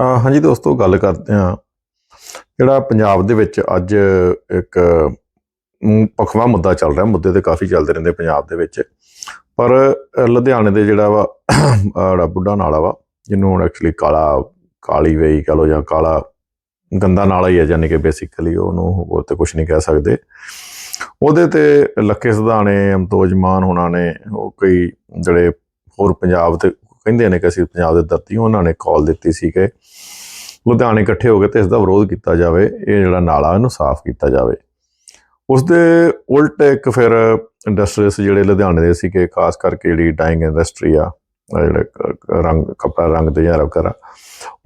ਹਾਂਜੀ ਦੋਸਤੋ, ਗੱਲ ਕਰਦੇ ਹਾਂ। ਜਿਹੜਾ ਪੰਜਾਬ ਦੇ ਵਿੱਚ ਅੱਜ ਇੱਕ ਪਖਵਾ ਮੁੱਦਾ ਚੱਲ ਰਿਹਾ, ਮੁੱਦੇ ਤੇ ਕਾਫੀ ਚੱਲਦੇ ਰਹਿੰਦੇ ਪੰਜਾਬ ਦੇ ਵਿੱਚ। ਪਰ ਲੁਧਿਆਣੇ ਦੇ ਜਿਹੜਾ ਵਾ ਜਿਹੜਾ ਬੁੱਢਾ ਨਾਲਾ ਵਾ, ਜਿਹਨੂੰ ਹੁਣ ਐਕਚੁਅਲੀ ਕਾਲਾ, ਕਾਲੀ ਵੇਈ ਕਹ ਲੋ ਜਾਂ ਕਾਲਾ ਗੰਦਾ ਨਾਲਾ ਹੀ ਹੈ ਯਾਨੀ ਕਿ ਬੇਸਿਕਲੀ ਉਹਨੂੰ ਹੋਰ ਤੇ ਕੁਝ ਨਹੀਂ ਕਹਿ ਸਕਦੇ। ਉਹਦੇ ਤੇ ਲੱਖੇ ਸਿਧਾਣੇ, ਅਮਤੋਜ ਮਾਨ ਹੋਣਾ ਨੇ, ਉਹ ਕਈ ਜਿਹੜੇ ਹੋਰ ਪੰਜਾਬ ਤੇ ਕਹਿੰਦੇ ਨੇ ਕਿ ਅਸੀਂ ਪੰਜਾਬ ਦੇ ਧਰਤੀ ਉਹਨਾਂ ਨੇ ਕਾਲ ਦਿੱਤੀ ਸੀ ਕਿ ਲੁਧਿਆਣੇ ਇਕੱਠੇ ਹੋ ਗਏ ਤੇ ਇਸ ਦਾ ਵਿਰੋਧ ਕੀਤਾ ਜਾਵੇ, ਇਹ ਜਿਹੜਾ ਨਾਲਾ ਇਹਨੂੰ ਸਾਫ਼ ਕੀਤਾ ਜਾਵੇ। ਉਸ ਦੇ ਉਲਟ ਇੱਕ ਫਿਰ ਇੰਡਸਟਰੀਸ ਜਿਹੜੇ ਲੁਧਿਆਣੇ ਦੇ ਸੀ ਕਿ ਖਾਸ ਕਰਕੇ ਜਿਹੜੀ ਡਾਈਂਗ ਇੰਡਸਟਰੀ ਆ, ਆਹ ਜਿਹੜੇ ਰੰਗ, ਕਪੜਾ ਰੰਗ ਦੇ ਜਾਂ ਕਰਾ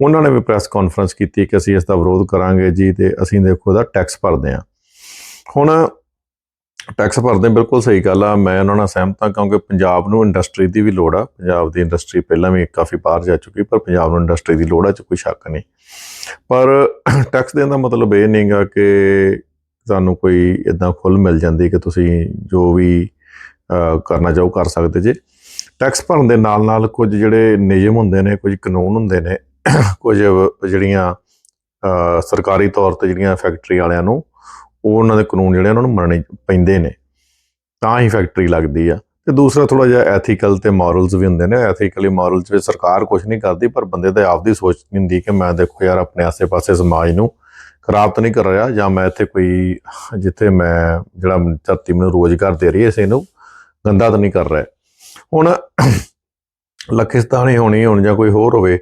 ਉਹਨਾਂ ਨੇ ਵੀ ਪ੍ਰੈਸ ਕਾਨਫਰੰਸ ਕੀਤੀ ਕਿ ਅਸੀਂ ਇਸ ਦਾ ਵਿਰੋਧ ਕਰਾਂਗੇ ਜੀ ਤੇ ਅਸੀਂ ਦੇਖੋ ਇਹਦਾ ਟੈਕਸ ਭਰਦੇ ਹਾਂ। ਹੁਣ ਟੈਕਸ ਭਰਦੇ ਬਿਲਕੁਲ ਸਹੀ ਗੱਲ ਆ, ਮੈਂ ਉਹਨਾਂ ਨਾਲ ਸਹਿਮਤ ਹਾਂ, ਕਿਉਂਕਿ ਪੰਜਾਬ ਨੂੰ ਇੰਡਸਟਰੀ ਦੀ ਵੀ ਲੋੜ ਆ। ਪੰਜਾਬ ਦੀ ਇੰਡਸਟਰੀ ਪਹਿਲਾਂ ਵੀ ਕਾਫੀ ਬਾਹਰ ਜਾ ਚੁੱਕੀ, ਪਰ ਪੰਜਾਬ ਨੂੰ ਇੰਡਸਟਰੀ ਦੀ ਲੋੜ ਆ ਚ ਕੋਈ ਸ਼ੱਕ ਨਹੀਂ। ਪਰ ਟੈਕਸ ਦੇਣ ਦਾ ਮਤਲਬ ਇਹ ਨਹੀਂਗਾ ਕਿ ਤੁਹਾਨੂੰ ਕੋਈ ਇਦਾਂ ਖੁੱਲ ਮਿਲ ਜਾਂਦੀ ਕਿ ਤੁਸੀਂ ਜੋ ਵੀ ਕਰਨਾ ਚਾਹੋ ਕਰ ਸਕਦੇ ਜੇ। ਟੈਕਸ ਭਰਨ ਦੇ ਨਾਲ ਨਾਲ ਕੁਝ ਜਿਹੜੇ ਨਿਯਮ ਹੁੰਦੇ ਨੇ, ਕੁਝ ਕਾਨੂੰਨ ਹੁੰਦੇ ਨੇ, ਕੁਝ ਜਿਹੜੀਆਂ ਸਰਕਾਰੀ ਤੌਰ ਤੇ ਜਿਹੜੀਆਂ ਫੈਕਟਰੀ ਵਾਲਿਆਂ ਨੂੰ ਉਹ ਉਹਨਾਂ ਦੇ ਕਾਨੂੰਨ ਜਿਹੜੇ ਉਹਨਾਂ ਨੂੰ ਮੰਨਣੇ ਪੈਂਦੇ ਨੇ। ਤਾਂ ਹੀ ਫੈਕਟਰੀ ਲੱਗਦੀ ਆ। ਤੇ ਦੂਸਰਾ ਥੋੜਾ ਜਿਹਾ ਐਥੀਕਲ ਤੇ ਮੋਰਲਸ ਵੀ ਹੁੰਦੇ ਨੇ। ਐਥੀਕਲੀ ਮੋਰਲਸ ਵਿੱਚ ਸਰਕਾਰ ਕੁਝ ਨਹੀਂ ਕਰਦੀ, ਪਰ ਬੰਦੇ ਤੇ ਆਪਦੀ ਸੋਚ ਨਹੀਂ ਹੁੰਦੀ ਕਿ ਮੈਂ ਦੇਖੋ ਯਾਰ ਆਪਣੇ ਆਸੇ-ਪਾਸੇ ਸਮਾਜ ਨੂੰ ਖਰਾਬ ਤਾਂ ਨਹੀਂ ਕਰ ਰਿਹਾ ਜਾਂ ਮੈਂ ਇੱਥੇ ਕੋਈ ਜਿੱਥੇ ਮੈਂ ਜਿਹੜਾ ਧਰਤੀ ਮੈਨੂੰ ਰੋਜ਼ਗਾਰ ਦੇ ਰਹੀ ਹੈ ਇਸੇ ਨੂੰ ਗੰਦਾ ਤਾਂ ਨਹੀਂ ਕਰ ਰਿਹਾ। ਹੁਣ ਲਖਿਸਤਾਨੀ ਹੋਣੀ ਹੁਣ ਜਾਂ ਕੋਈ ਹੋਰ ਹੋਵੇ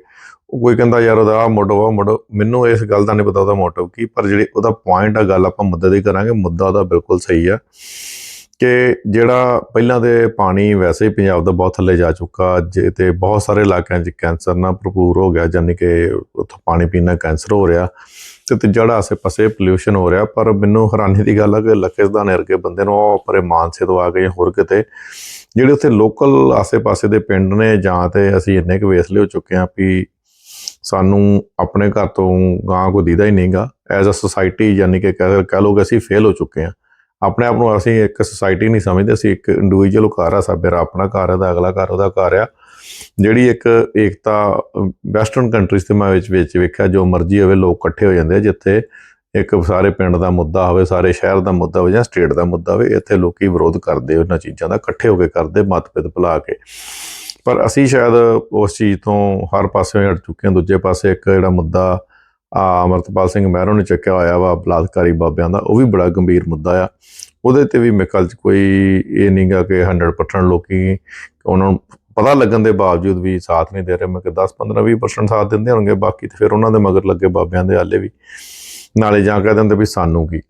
ਕੋਈ ਕਹਿੰਦਾ ਯਾਰ ਉਹਦਾ ਆਹ ਮੋਟੋ ਆ ਮੋਟੋ ਮੈਨੂੰ ਇਸ ਗੱਲ ਦਾ ਨਹੀਂ ਪਤਾ ਉਹਦਾ ਮੋਟਿਵ ਕੀ, ਪਰ ਜਿਹੜੀ ਉਹਦਾ ਪੁਆਇੰਟ ਆ, ਗੱਲ ਆਪਾਂ ਮੁੱਦੇ ਦੀ ਕਰਾਂਗੇ, ਮੁੱਦਾ ਉਹਦਾ ਬਿਲਕੁਲ ਸਹੀ ਆ ਕਿ ਜਿਹੜਾ ਪਹਿਲਾਂ ਦੇ ਪਾਣੀ ਵੈਸੇ ਹੀ ਪੰਜਾਬ ਦਾ ਬਹੁਤ ਥੱਲੇ ਜਾ ਚੁੱਕਾ, ਜੇ ਤੇ ਬਹੁਤ ਸਾਰੇ ਇਲਾਕਿਆਂ 'ਚ ਕੈਂਸਰ ਨਾਲ ਭਰਪੂਰ ਹੋ ਗਿਆ ਯਾਨੀ ਕਿ ਉੱਥੋਂ ਪਾਣੀ ਪੀਣਾ ਕੈਂਸਰ ਹੋ ਰਿਹਾ ਤੇ ਤੀਜਾ ਜਿਹੜਾ ਆਸੇ-ਪਾਸੇ ਪੋਲਿਊਸ਼ਨ ਹੋ ਰਿਹਾ, ਪਰ ਮੈਨੂੰ ਹੈਰਾਨੀ ਦੀ ਗੱਲ ਆ ਕਿ ਲਖੇਸਦਾਨ ਵਰਗੇ ਬੰਦੇ ਨੂੰ ਉਹ ਪਰੇ ਮਾਨਸੇ ਤੋਂ ਆ ਕੇ ਜਾਂ ਹੋਰ ਕਿਤੇ, ਜਿਹੜੇ ਉੱਥੇ ਲੋਕਲ ਆਸੇ-ਪਾਸੇ ਦੇ ਪਿੰਡ ਨੇ ਜਾਂ ਤੇ ਅਸੀਂ ਇੰਨੇ ਕੁ ਵੇਸਲੇ ਹੋ ਚੁੱਕੇ ਹਾਂ ਵੀ ਸਾਨੂੰ ਆਪਣੇ ਘਰ ਤੋਂ ਗਾਂ ਕੋ ਦੀਦਾ ਹੀ ਨਹੀਂਗਾ। ਐਜ਼ ਅ ਸੁਸਾਇਟੀ ਯਾਨੀ ਕਿ ਕਹਿ ਕਹਿ ਲਓ ਕਿ ਅਸੀਂ ਫੇਲ ਹੋ ਚੁੱਕੇ ਹਾਂ। ਆਪਣੇ ਆਪ ਨੂੰ ਅਸੀਂ ਇੱਕ ਸੁਸਾਇਟੀ ਨਹੀਂ ਸਮਝਦੇ, ਅਸੀਂ ਇੱਕ ਇੰਡੀਵਿਜੂਅਲ ਘਰ ਆ ਸਭ ਆਪਣਾ ਘਰ ਹੈ ਦਾ ਅਗਲਾ ਘਰ ਉਹਦਾ ਘਰ ਆ। ਜਿਹੜੀ ਇੱਕ ਏਕਤਾ ਵੈਸਟਰਨ ਕੰਟਰੀਜ਼ ਤੇ ਮੈਂ ਵਿੱਚ ਵਿੱਚ ਵੇਖਿਆ, ਜੋ ਮਰਜ਼ੀ ਹੋਵੇ ਲੋਕ ਇਕੱਠੇ ਹੋ ਜਾਂਦੇ ਆ, ਜਿੱਥੇ ਇੱਕ ਸਾਰੇ ਪਿੰਡ ਦਾ ਮੁੱਦਾ ਹੋਵੇ, ਸਾਰੇ ਸ਼ਹਿਰ ਦਾ ਮੁੱਦਾ ਹੋਵੇ ਜਾਂ ਸਟੇਟ ਦਾ ਮੁੱਦਾ ਹੋਵੇ, ਇੱਥੇ ਲੋਕੀ ਵਿਰੋਧ ਕਰਦੇ ਉਹਨਾਂ ਚੀਜ਼ਾਂ ਦਾ ਇਕੱਠੇ ਹੋ ਕੇ ਕਰਦੇ, ਮਤਭੇਦ ਭੁਲਾ ਕੇ। ਪਰ ਅਸੀਂ ਸ਼ਾਇਦ ਉਸ ਚੀਜ਼ ਤੋਂ ਹਰ ਪਾਸੇ ਹਟ ਚੁੱਕੇ ਹਾਂ। ਦੂਜੇ ਪਾਸੇ ਇੱਕ ਜਿਹੜਾ ਮੁੱਦਾ ਆ, ਅਮਰਤਪਾਲ ਸਿੰਘ ਮਹਿਰੋਂ ਨੇ ਚੱਕਿਆ ਹੋਇਆ ਵਾ, ਬਲਾਤਕਾਰੀ ਬਾਬਿਆਂ ਦਾ, ਉਹ ਵੀ ਬੜਾ ਗੰਭੀਰ ਮੁੱਦਾ ਆ। ਉਹਦੇ ਤੇ ਵੀ ਮੇਰੇ ਖਿਆਲ 'ਚ ਕੋਈ ਇਹ ਨਹੀਂਗਾ ਕਿ 100% ਲੋਕੀ ਉਹਨਾਂ ਨੂੰ ਪਤਾ ਲੱਗਣ ਦੇ ਬਾਵਜੂਦ ਵੀ ਸਾਥ ਨਹੀਂ ਦੇ ਰਹੇ। ਮੈਂ ਕਿ 10 15 20% ਸਾਥ ਦਿੰਦੇ ਹੋਣਗੇ, ਬਾਕੀ ਤੇ ਫਿਰ ਉਹਨਾਂ ਦੇ ਮਗਰ ਲੱਗੇ ਬਾਬਿਆਂ ਦੇ ਹਾਲੇ ਵੀ। ਨਾਲੇ ਜਾਂ ਕਹਿ ਦਿੰਦੇ ਵੀ ਸਾਨੂੰ ਕੀ।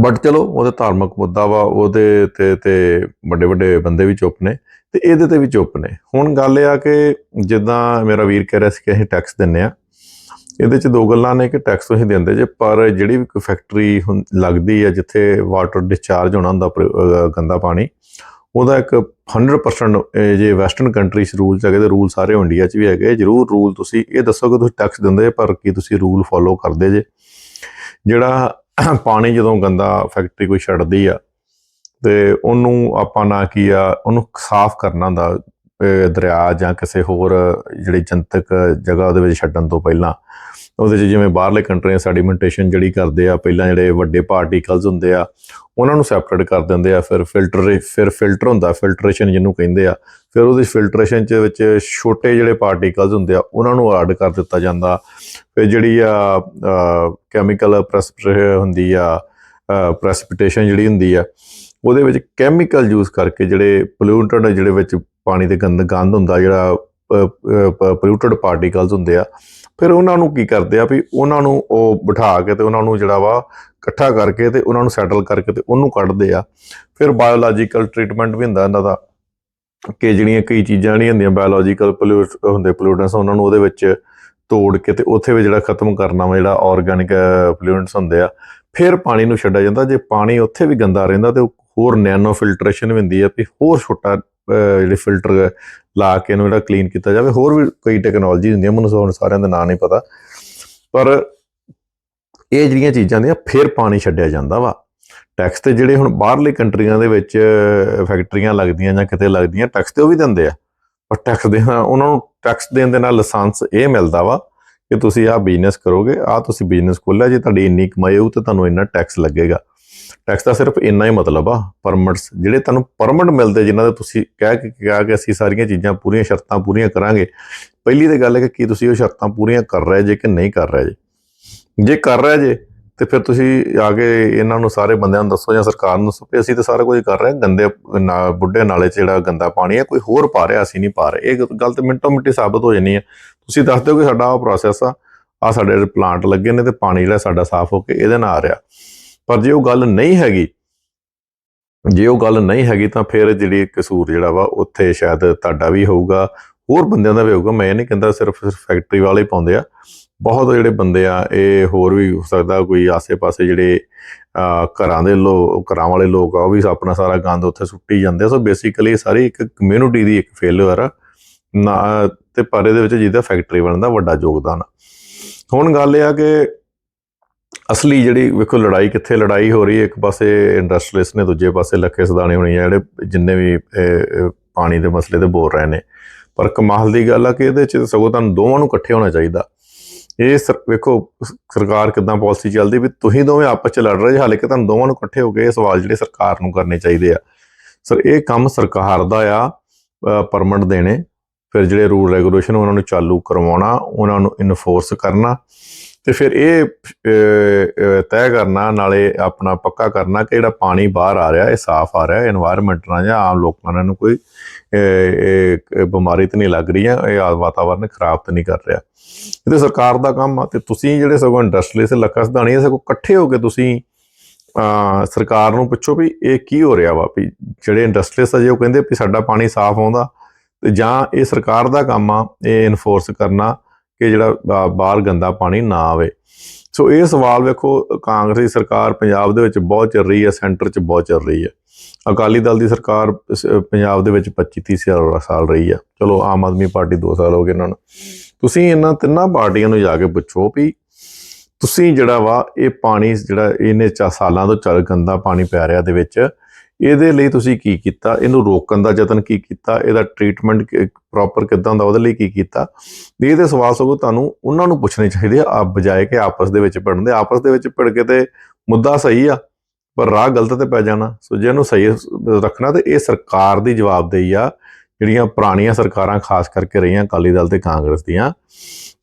ਬਟ ਚਲੋ, ਉਹਦੇ ਧਾਰਮਿਕ ਮੁੱਦਾ ਵਾ, ਉਹਦੇ ਤੇ ਤੇ ਵੱਡੇ ਵੱਡੇ ਬੰਦੇ ਵੀ ਚੁੱਪ ਨੇ। ਤੇ ਇਹਦੇ ਤੇ ਵੀ ਚੁੱਪ ਨੇ। ਹੁਣ ਗੱਲ ਇਹ ਆ ਕਿ ਜਿੱਦਾਂ ਮੇਰਾ ਵੀਰ ਕਹਿ ਰਿਹਾ ਸੀ ਕਿ ਅਸੀਂ ਟੈਕਸ ਦਿੰਨੇ ਆ, ਇਹਦੇ ਚ ਦੋ ਗੱਲਾਂ ਨੇ ਕਿ ਟੈਕਸ ਤੁਸੀਂ ਦਿੰਦੇ ਜੇ, ਪਰ ਜਿਹੜੀ ਵੀ ਕੋਈ ਫੈਕਟਰੀ ਹੁੰ- ਲੱਗਦੀ ਹੈ ਜਿੱਥੇ ਵਾਟਰ ਡਿਸਚਾਰਜ ਹੋਣਾ ਹੁੰਦਾ ਪ੍ਰ- ਗੰਦਾ ਪਾਣੀ, ਉਹਦਾ ਇੱਕ 100% ਜੇ ਵੈਸਟਰਨ ਕੰਟਰੀਜ਼ ਰੂਲ ਚ ਹੈਗੇ ਤੇ ਰੂਲ ਸਾਰੇ ਇੰਡੀਆ ਚ ਵੀ ਹੈਗੇ, ਜਰੂਰ ਰੂਲ ਤੁਸੀਂ ਇਹ ਦੱਸੋ ਕਿ ਤੁਸੀਂ ਟੈਕਸ ਦਿੰਦੇ ਪਰ ਕੀ ਤੁਸੀਂ ਰੂਲ ਫੋਲੋ ਕਰਦੇ ਜੇ। ਜਿਹੜਾ ਪਾਣੀ ਜਦੋਂ ਗੰਦਾ ਫੈਕਟਰੀ ਕੋਈ ਛੱਡਦੀ ਆ ਤੇ ਉਹਨੂੰ ਆਪਾਂ ਨਾ ਕੀ ਆ, ਉਹਨੂੰ ਸਾਫ਼ ਕਰਨਾ ਹੁੰਦਾ ਦਰਿਆ ਜਾਂ ਕਿਸੇ ਹੋਰ ਜਿਹੜੀ ਜਨਤਕ ਜਗ੍ਹਾ ਉਹਦੇ ਵਿੱਚ ਛੱਡਣ ਤੋਂ ਪਹਿਲਾਂ। ਉਹਦੇ 'ਚ ਜਿਵੇਂ ਬਾਹਰਲੇ ਕੰਟਰੀਆਂ ਸੈਡੀਮੈਂਟੇਸ਼ਨ ਜਿਹੜੀ ਕਰਦੇ ਆ, ਪਹਿਲਾਂ ਜਿਹੜੇ ਵੱਡੇ ਪਾਰਟੀਕਲਸ ਹੁੰਦੇ ਆ, ਉਹਨਾਂ ਨੂੰ ਸੈਪਰੇਟ ਕਰ ਦਿੰਦੇ ਆ, ਫਿਰ ਫਿਲਟਰ ਫਿਰ ਫਿਲਟਰ ਹੁੰਦਾ, ਫਿਲਟਰੇਸ਼ਨ ਜਿਹਨੂੰ ਕਹਿੰਦੇ ਆ। ਫਿਰ ਉਹਦੇ ਫਿਲਟਰੇਸ਼ਨ ਚ ਵਿੱਚ ਛੋਟੇ ਜਿਹੜੇ ਪਾਰਟੀਕਲਸ ਹੁੰਦੇ ਆ, ਉਹਨਾਂ ਨੂੰ ਐਡ ਕਰ ਦਿੱਤਾ ਜਾਂਦਾ। ਫਿਰ ਜਿਹੜੀ ਆ ਕੈਮੀਕਲ ਪ੍ਰੈਸਪੀਟੇਸ਼ਨ ਹੁੰਦੀ ਆ ਪ੍ਰੈਸਿਪੀਟੇਸ਼ਨ ਜਿਹੜੀ ਹੁੰਦੀ ਆ ਉਹਦੇ ਵਿੱਚ ਕੈਮੀਕਲ ਯੂਜ਼ ਕਰਕੇ ਜਿਹੜੇ ਪੋਲਿਊਟਡ ਜਿਹੜੇ ਵਿੱਚ ਪਾਣੀ ਦੇ ਗੰਦ ਗੰਦ ਹੁੰਦਾ, ਜਿਹੜਾ ਪੋਲਿਊਟਡ ਪਾਰਟੀਕਲਸ ਹੁੰਦੇ ਆ, ਫਿਰ ਉਹਨਾਂ ਨੂੰ ਕੀ ਕਰਦੇ ਆ ਵੀ ਉਹਨਾਂ ਨੂੰ ਉਹ ਬਿਠਾ ਕੇ ਤੇ ਉਹਨਾਂ ਨੂੰ ਜਿਹੜਾ ਵਾ ਇਕੱਠਾ ਕਰਕੇ ਤੇ ਉਹਨਾਂ ਨੂੰ ਸੈਟਲ ਕਰਕੇ ਤੇ ਉਹਨੂੰ ਕੱਢਦੇ ਆ। ਫਿਰ ਬਾਇਓਲੋਜੀਕਲ ਟ੍ਰੀਟਮੈਂਟ ਵੀ ਹੁੰਦਾ ਇਹਨਾਂ ਦਾ, ਕਿ ਜਿਹੜੀਆਂ ਕਈ ਚੀਜ਼ਾਂ ਜਿਹੜੀਆਂ ਹੁੰਦੀਆਂ ਬਾਇਓਲੋਜੀਕਲ ਪੋਲਿਊਟ ਹੁੰਦੇ ਪੋਲਿਊਟੈਂਟਸ ਉਹਨਾਂ ਨੂੰ ਉਹਦੇ ਵਿੱਚ ਤੋੜ ਕੇ ਤੇ ਉੱਥੇ ਵੀ ਜਿਹੜਾ ਖਤਮ ਕਰਨਾ ਵਾ, ਜਿਹੜਾ ਆਰਗੈਨਿਕ ਪੋਲਿਊਟੈਂਟਸ ਹੁੰਦੇ ਆ, ਫਿਰ ਪਾਣੀ ਨੂੰ ਛੱਡਿਆ ਜਾਂਦਾ, ਜੇ ਪਾਣੀ ਉੱਥੇ ਵੀ ਗੰਦਾ ਰਹਿੰਦਾ ਤੇ ਉਹ ਹੋਰ ਨੈਨੋ ਫਿਲਟਰੇਸ਼ਨ ਵੀ ਹੁੰਦੀ ਆ ਵੀ ਹੋਰ ਛੋਟਾ ਅਹ, ਜਿਹੜੇ ਫਿਲਟਰ ਲਾ ਕੇ ਇਹਨੂੰ ਜਿਹੜਾ ਕਲੀਨ ਕੀਤਾ ਜਾਵੇ ਹੋਰ ਵੀ ਕਈ ਟੈਕਨੋਲੋਜੀ ਹੁੰਦੀਆਂ ਮੈਨੂੰ ਹੁਣ ਸਾਰਿਆਂ ਦੇ ਨਾਂ ਨਹੀਂ ਪਤਾ। ਪਰ ਇਹ ਜਿਹੜੀਆਂ ਚੀਜ਼ਾਂ ਦੀਆਂ ਫਿਰ ਪਾਣੀ ਛੱਡਿਆ ਜਾਂਦਾ ਵਾ। ਟੈਕਸ ਤੇ ਜਿਹੜੇ ਹੁਣ ਬਾਹਰਲੇ ਕੰਟਰੀਆਂ ਦੇ ਵਿੱਚ ਫੈਕਟਰੀਆਂ ਲੱਗਦੀਆਂ ਜਾਂ ਕਿਤੇ ਲੱਗਦੀਆਂ ਟੈਕਸ ਤੇ ਉਹ ਵੀ ਦਿੰਦੇ ਆ। ਪਰ ਟੈਕਸ ਦੇ ਉਹਨਾਂ ਨੂੰ ਟੈਕਸ ਦੇਣ ਦੇ ਨਾਲ ਲਾਇਸੈਂਸ ਇਹ ਮਿਲਦਾ ਵਾ ਕਿ ਤੁਸੀਂ ਆਹ ਬਿਜ਼ਨਸ ਕਰੋਗੇ ਆਹ ਤੁਸੀਂ ਬਿਜ਼ਨਸ ਖੋਲ੍ਹਿਆ ਜੇ ਤੁਹਾਡੀ ਇੰਨੀ ਕਮਾਈ ਹੋਊ ਤਾਂ ਤੁਹਾਨੂੰ ਇੰਨਾ ਟੈਕਸ ਲੱਗੇਗਾ। ਟੈਕਸ ਦਾ ਸਿਰਫ ਇੰਨਾ ਹੀ ਮਤਲਬ ਆ ਪਰਮਿਟਸ ਜਿਹੜੇ ਤੁਹਾਨੂੰ ਪਰਮਿਟ ਮਿਲਦੇ, ਜਿਨ੍ਹਾਂ ਦੇ ਤੁਸੀਂ ਕਹਿ ਕੇ, ਕਿਹਾ ਕਿ ਅਸੀਂ ਸਾਰੀਆਂ ਚੀਜ਼ਾਂ ਪੂਰੀਆਂ ਸ਼ਰਤਾਂ ਪੂਰੀਆਂ ਕਰਾਂਗੇ। ਪਹਿਲੀ ਤੇ ਗੱਲ ਹੈ ਕਿ ਕੀ ਤੁਸੀਂ ਉਹ ਸ਼ਰਤਾਂ ਪੂਰੀਆਂ ਕਰ ਰਹੇ ਜੇ ਕਿ ਨਹੀਂ ਕਰ ਰਹੇ ਜੇ? ਜੇ ਕਰ ਰਹੇ ਜੇ, ਤੇ ਫਿਰ ਤੁਸੀਂ ਆ ਕੇ ਇਹਨਾਂ ਨੂੰ ਸਾਰੇ ਬੰਦਿਆਂ ਨੂੰ ਦੱਸੋ ਜਾਂ ਸਰਕਾਰ ਨੂੰ ਦੱਸੋ ਕਿ ਅਸੀਂ ਤਾਂ ਸਾਰਾ ਕੁਝ ਕਰ ਰਹੇ ਹਾਂ, ਗੰਦੇ ਨਾ- ਬੁੱਢੇ ਨਾਲੇ 'ਚ ਜਿਹੜਾ ਗੰਦਾ ਪਾਣੀ ਹੈ, ਕੋਈ ਹੋਰ ਪਾ ਰਿਹਾ, ਅਸੀਂ ਨਹੀਂ ਪਾ ਰਹੇ। ਇਹ ਗੱਲ ਤੇ ਮਿੰਟੋ ਮਿੰਟੀ ਸਾਬਤ ਹੋ ਜਾਣੀ ਹੈ। ਤੁਸੀਂ ਦੱਸ ਦਿਓ ਕਿ ਸਾਡਾ ਉਹ ਪ੍ਰੋਸੈਸ ਆ ਆ ਸਾਡੇ ਪਲਾਂਟ ਲੱਗੇ ਨੇ ਤੇ ਪਾਣੀ ਜਿਹੜਾ ਸਾਡਾ ਸਾਫ਼ ਹੋ ਕੇ ਇਹਦੇ ਨਾਲ ਆ ਰਿਹਾ। ਪਰ ਜੇ ਉਹ ਗੱਲ ਨਹੀਂ ਹੈਗੀ, ਜੇ ਉਹ ਗੱਲ ਨਹੀਂ ਹੈਗੀ ਤਾਂ ਫਿਰ ਜਿਹੜੀ ਕਸੂਰ ਜਿਹੜਾ ਵਾ, ਉੱਥੇ ਸ਼ਾਇਦ ਤੁਹਾਡਾ ਵੀ ਹੋਊਗਾ, ਹੋਰ ਬੰਦਿਆਂ ਦਾ ਵੀ ਹੋਊਗਾ। ਮੈਂ ਇਹ ਨਹੀਂ ਕਹਿੰਦਾ ਸਿਰਫ ਫੈਕਟਰੀ ਵਾਲੇ ਪਾਉਂਦੇ ਆ। ਬਹੁਤ ਜਿਹੜੇ ਬੰਦੇ ਆ, ਇਹ ਹੋਰ ਵੀ ਹੋ ਸਕਦਾ ਕੋਈ ਆਸੇ-ਪਾਸੇ ਜਿਹੜੇ ਘਰਾਂ ਦੇ ਲੋਕ ਘਰਾਂ ਵਾਲੇ ਲੋਕ ਆ, ਉਹ ਵੀ ਆਪਣਾ ਸਾਰਾ ਗੰਦ ਉੱਥੇ ਸੁੱਟੀ ਜਾਂਦੇ ਆ। ਸੋ ਬੇਸਿਕਲੀ ਸਾਰੀ ਇੱਕ ਕਮਿਊਨਿਟੀ ਦੀ ਇੱਕ ਫੇਲਿਅਰ ਆ। ਨਾ, ਤੇ ਪਰ ਇਹਦੇ ਵਿੱਚ ਜਿਹਦਾ ਫੈਕਟਰੀ ਬਣਨ ਦਾ ਵੱਡਾ ਯੋਗਦਾਨ ਹੁਣ ਗੱਲ ਇਹ ਆ ਕਿ ਅਸਲੀ ਜਿਹੜੀ ਵੇਖੋ ਲੜਾਈ ਕਿੱਥੇ ਲੜਾਈ ਹੋ ਰਹੀ ਹੈ ਇੱਕ ਪਾਸੇ ਇੰਡਸਟਰੀਅਲਿਸਟ ਨੇ ਦੂਜੇ ਪਾਸੇ ਲੱਖੇ ਸਦਾਣੇ ਹੋਣੀ ਆ ਜਿਹੜੇ ਜਿੰਨੇ ਵੀ ਪਾਣੀ ਦੇ ਮਸਲੇ ਤੇ ਬੋਲ ਰਹੇ ਨੇ। ਪਰ ਕਮਾਲ ਦੀ ਗੱਲ ਆ ਕਿ ਇਹਦੇ ਚ ਸਗੋਂ ਤੁਹਾਨੂੰ ਦੋਵਾਂ ਨੂੰ ਇਕੱਠੇ ਹੋਣਾ ਚਾਹੀਦਾ। ਇਹ ਸਰ- ਵੇਖੋ ਸਰਕਾਰ ਕਿਦਾਂ ਪਾਲਿਸੀ ਚੱਲਦੀ ਵੀ ਤੁਸੀਂ ਦੋਵੇਂ ਆਪਸ ਚ ਲੜ ਰਹੇ ਜੇ, ਹਾਲੇ ਕਿ ਤੁਹਾਨੂੰ ਦੋਵਾਂ ਨੂੰ ਇਕੱਠੇ ਹੋ ਕੇ ਇਹ ਸਵਾਲ ਜਿਹੜੇ ਸਰਕਾਰ ਨੂੰ ਕਰਨੇ ਚਾਹੀਦੇ ਆ। ਸਰ ਇਹ ਕੰਮ ਸਰਕਾਰ ਦਾ ਆ ਪਰਮਿਟ ਦੇਣੇ। ਫਿਰ ਜਿਹੜੇ ਰੂਲ ਰੈਗੂਲੇਸ਼ਨ ਉਹਨਾਂ ਨੂੰ ਚਾਲੂ ਕਰਵਾਉਣਾ ਉਹਨਾਂ ਨੂੰ ਇਨਫੋਰਸ ਕਰਨਾ। ਤੇ ਫਿਰ ਇਹ ਤੈਅ ਕਰਨਾ, ਨਾਲੇ ਆਪਣਾ ਪੱਕਾ ਕਰਨਾ ਕਿ ਜਿਹੜਾ ਪਾਣੀ ਬਾਹਰ ਆ ਰਿਹਾ, ਇਹ ਸਾਫ਼ ਆ ਰਿਹਾ এনवायरमेंट ਨਾਲ ਜਾਂ ਆਮ ਲੋਕਾਂ ਨੂੰ ਕੋਈ ਬਿਮਾਰੀ ਤਾਂ ਨਹੀਂ ਲੱਗ ਰਹੀ ਜਾਂ ਇਹ ਵਾਤਾਵਰਨ ਖਰਾਬ ਤਾਂ ਨਹੀਂ ਕਰ ਰਿਹਾ। ਇਹ ਸਰਕਾਰ ਦਾ ਕੰਮ ਆ ਤੇ ਤੁਸੀਂ ਜਿਹੜੇ ਸਗੋਂ ਇੰਡਸਟਰੀਅਲਿਸਟ ਲੱਕਾ ਸਧਾਣੀ ਸਗੋਂ ਇਕੱਠੇ ਹੋ ਕੇ ਤੁਸੀਂ ਸਰਕਾਰ ਨੂੰ ਪੁੱਛੋ ਵੀ ਇਹ ਕੀ ਹੋ ਰਿਹਾ ਵਾ, ਵੀ ਜਿਹੜੇ ਇੰਡਸਟਰੀਅਲਿਸਟ ਆ ਜੇ ਉਹ ਕਹਿੰਦੇ ਵੀ ਸਾਡਾ ਪਾਣੀ ਸਾਫ਼ ਆਉਂਦਾ ਤੇ ਜਾਂ ਇਹ ਸਰਕਾਰ ਦਾ ਕੰਮ ਆ, ਇਹ ਇਨਫੋਰਸ ਕਰਨਾ ਕਿ ਜਿਹੜਾ ਬਾਹਰ ਗੰਦਾ ਪਾਣੀ ਨਾ ਆਵੇ। ਸੋ ਇਹ ਸਵਾਲ ਵੇਖੋ, ਕਾਂਗਰਸੀ ਸਰਕਾਰ ਪੰਜਾਬ ਦੇ ਵਿੱਚ ਬਹੁਤ ਚੱਲ ਰਹੀ ਹੈ, ਸੈਂਟਰ 'ਚ ਬਹੁਤ ਚੱਲ ਰਹੀ ਹੈ। ਅਕਾਲੀ ਦਲ ਦੀ ਸਰਕਾਰ ਸ- ਪੰਜਾਬ ਦੇ ਵਿੱਚ 25 30 ਸਾਲ ਰਹੀ ਆ ਚਲੋ, ਆਮ ਆਦਮੀ ਪਾਰਟੀ 2 ਸਾਲ ਹੋ ਗਏ ਇਹਨਾਂ ਨੂੰ। ਤੁਸੀਂ ਇਹਨਾਂ ਤਿੰਨਾਂ ਪਾਰਟੀਆਂ ਨੂੰ ਜਾ ਕੇ ਪੁੱਛੋ ਵੀ ਤੁਸੀਂ ਜਿਹੜਾ ਵਾ, ਇਹ ਪਾਣੀ ਜਿਹੜਾ ਇਹਨੇ ਚਾ, ਸਾਲਾਂ ਤੋਂ ਚੱਲ ਗੰਦਾ ਪਾਣੀ ਪੈ ਰਿਹਾ ਦੇ ਵਿੱਚ ਇਹਦੇ ਲਈ ਤੁਸੀਂ ਕੀ ਕੀਤਾ? ਇਹਨੂੰ ਰੋਕਣ ਦਾ ਯਤਨ ਕੀ ਕੀਤਾ? ਇਹਦਾ ਟ੍ਰੀਟਮੈਂਟ ਪ੍ਰੋਪਰ ਕਿੱਦਾਂ ਦਾ, ਉਹਦੇ ਲਈ ਕੀ ਕੀਤਾ? ਇਹ ਤੇ ਸਵਾਲ ਸਗੋਂ ਤੁਹਾਨੂੰ ਉਹਨਾਂ ਨੂੰ ਪੁੱਛਣੇ ਚਾਹੀਦੇ ਆ, ਆਪ ਬਜਾਏ ਕਿ ਆਪਸ ਦੇ ਵਿੱਚ ਭਿੜਨ ਦੇ। ਆਪਸ ਦੇ ਵਿੱਚ ਭਿੜ ਕੇ ਤੇ ਮੁੱਦਾ ਸਹੀ ਆ, ਪਰ ਰਾਹ ਗਲਤ ਤੇ ਪੈ ਜਾਣਾ। ਸੋ ਜੇ ਇਹਨੂੰ ਸਹੀ ਰੱਖਣਾ ਤੇ ਇਹ ਸਰਕਾਰ ਦੀ ਜਵਾਬਦੇਹੀ ਆ, ਜਿਹੜੀਆਂ ਪੁਰਾਣੀਆਂ ਸਰਕਾਰਾਂ ਖਾਸ ਕਰਕੇ ਰਹੀਆਂ ਅਕਾਲੀ ਦਲ ਤੇ ਕਾਂਗਰਸ ਦੀਆਂ,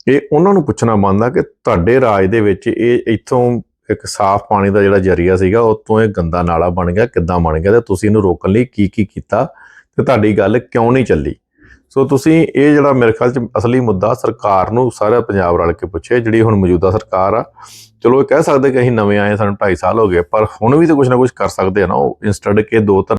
ਇਹ ਉਹਨਾਂ ਨੂੰ ਪੁੱਛਣਾ ਬਣਦਾ ਕਿ ਤੁਹਾਡੇ ਰਾਜ ਦੇ ਵਿੱਚ ਇਹ ਇੱਥੋਂ ਇੱਕ ਸਾਫ਼ ਪਾਣੀ ਦਾ ਜਿਹੜਾ ਜਰੀਆ ਸੀਗਾ ਉਤੋਂ ਇਹ ਗੰਦਾ ਨਾਲਾ ਬਣ ਗਿਆ, ਕਿੱਦਾਂ ਬਣ ਗਿਆ ਤੇ ਤੁਸੀਂ ਇਹਨੂੰ ਰੋਕਣ ਲਈ ਕੀ ਕੀ ਕੀਤਾ ਤੇ ਤੁਹਾਡੀ ਗੱਲ ਕਿਉਂ ਨਹੀਂ ਚੱਲੀ? ਸੋ ਤੁਸੀਂ ਇਹ ਜਿਹੜਾ ਮੇਰੇ ਖਿਆਲ ਚ ਅਸਲੀ ਮੁੱਦਾ ਸਰਕਾਰ ਨੂੰ ਸਾਰਾ ਪੰਜਾਬ ਰਲ ਕੇ ਪੁੱਛੇ, ਜਿਹੜੀ ਹੁਣ ਮੌਜੂਦਾ ਸਰਕਾਰ ਆ। ਚਲੋ ਇਹ ਕਹਿ ਸਕਦੇ ਕਿ ਅਸੀਂ ਨਵੇਂ ਆਏ ਸਾਨੂੰ 2.5 ਸਾਲ ਹੋ ਗਏ, ਪਰ ਹੁਣ ਵੀ ਤਾਂ ਕੁਝ ਨਾ ਕੁਝ ਕਰ ਸਕਦੇ ਆ ਨਾ, ਉਹ ਇੰਸਟੈਡ ਕੇ ਦੋ ਧਰ